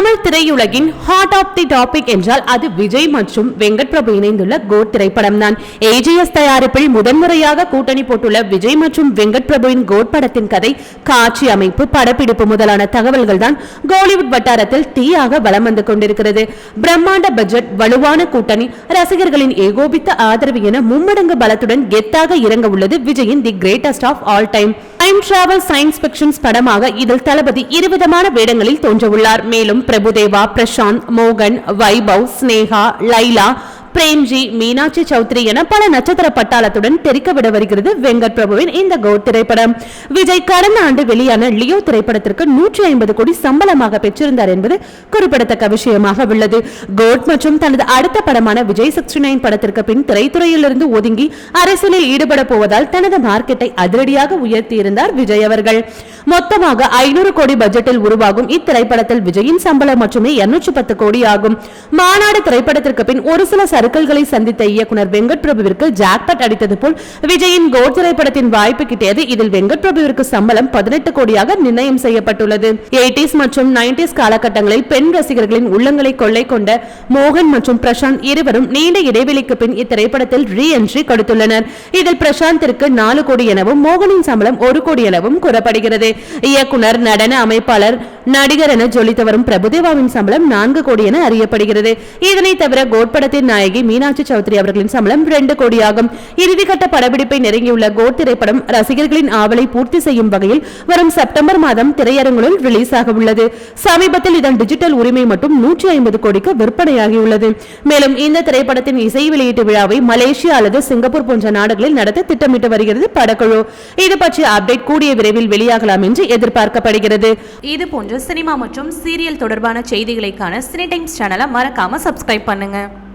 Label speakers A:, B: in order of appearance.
A: தமிழ் திரையுலகின் hot of the topic என்றால் அது விஜய் மற்றும் வெங்கட் பிரபு இணைந்துள்ள கோட் திரைப்படம் தான். ஏஜிஎஸ் தயாரிப்பில் முதன்முறையாக கூட்டணி போட்டுள்ள விஜய் மற்றும் வெங்கட் பிரபுவின் கோட் படத்தின் கதை காட்சி அமைப்பு படப்பிடிப்பு முதலான தகவல்கள் தான் கோலிவுட் வட்டாரத்தில் தீயாக வலம் வந்து கொண்டிருக்கிறது. பிரம்மாண்ட பட்ஜெட் வலுவான கூட்டணி ரசிகர்களின் ஏகோபித்த ஆதரவு என மும்மடங்கு பலத்துடன் கெத்தாக இறங்க உள்ளது விஜயின் the greatest of all time time travel science fictions படமாக இதில் தளபதி இருவிதமான வேடங்களில் தோன்றவுள்ளார். மேலும் பிரபுதேவா பிரசாந்த் மோகன் வைபவ் ஸ்னேகா லைலா பிரேம்ஜி மீனாட்சி சௌத்ரி என பல நட்சத்திர பட்டாளத்துடன் தெரிக்க விட வருகிறது வெங்கட் பிரபுவின் இந்த கோட் திரைப்படம். விஜய் கடந்த ஆண்டு வெளியான லியோ திரைப்படத்திற்கு நூற்றி ஐம்பது கோடி சம்பளமாக பெற்றிருந்தார் என்பது குறிப்பிடத்தக்க விஷயமாக உள்ளது. கோட் மற்றும் தனது அடுத்த படமான விஜய் சிக்ஸ்டி நைன் படத்திற்கு பின் திரைத்துறையிலிருந்து ஒதுங்கி அரசியலில் ஈடுபட போவதால் தனது மார்க்கெட்டை அதிரடியாக உயர்த்தியிருந்தார் விஜய் அவர்கள். மொத்தமாக ஐநூறு கோடி பட்ஜெட்டில் உருவாகும் இத்திரைப்படத்தில் விஜயின் சம்பளம் மட்டுமே இருநூற்றி பத்து கோடி ஆகும் மாநாடு திரைப்படத்திற்கு பின் ஒரு சில சறுக்கல்களை சந்தித்த இயக்குனர் வெங்கட் பிரபுவிற்கு ஜாக்பட் அடித்தது போல் விஜயின் கோட் திரைப்படத்தின் வாய்ப்பு கிட்டியது. இதில் வெங்கட் பிரபுவிற்கு சம்பளம் பதினெட்டு கோடியாக நிர்ணயம் செய்யப்பட்டுள்ளது. எயிட்டிஸ் மற்றும் நைன்டிஸ் காலகட்டங்களில் பெண் ரசிகர்களின் உள்ளங்களை கொள்ளை கொண்ட மோகன் மற்றும் பிரசாந்த் இருவரும் நீண்ட இடைவெளிக்கு பின் இத்திரைப்படத்தில் ரீ என்ட்ரி கொடுத்துள்ளனர். இதில் பிரசாந்திற்கு நாலு கோடி எனவும் மோகனின் சம்பளம் ஒரு கோடி எனவும் கூறப்படுகிறது. இயக்குனர் நடன அமைப்பாளர் நடிகர் என ஜொலித்து வரும் பிரபுதேவாவின் சம்பளம் நான்கு கோடி என அறியப்படுகிறது. இதனை தவிர கோட்படத்தின் நாயகி நாயகி மீனாட்சி சௌத்ரி அவர்களின் சம்பளம் இரண்டு கோடியாகும். இறுதிக்கட்ட படப்பிடிப்பை நெருங்கியுள்ள கோட் திரைப்படம் ரசிகர்களின் ஆவலை பூர்த்தி செய்யும் வகையில் வரும் செப்டம்பர் மாதம் திரையரங்குகளில் ரிலீஸ் ஆக உள்ளது. சமீபத்தில் இதன் டிஜிட்டல் உரிமை மட்டும் நூற்றி ஐம்பது கோடிக்கு விற்பனையாகியுள்ளது. மேலும் இந்த திரைப்படத்தின் இசை வெளியீட்டு விழாவை மலேசியா அல்லது சிங்கப்பூர் போன்ற நாடுகளில் நடத்த திட்டமிட்டு வருகிறது படக்குழு. இது பற்றிய அப்டேட் கூடிய விரைவில் வெளியாகலாம் என்று எதிர்பார்க்கப்படுகிறது.
B: இது போன்ற சினிமா மற்றும் சீரியல் தொடர்பான செய்திகளைக்கான சினி டைம்ஸ் சேனலை மறக்காம சப்ஸ்கிரைப் பண்ணுங்க.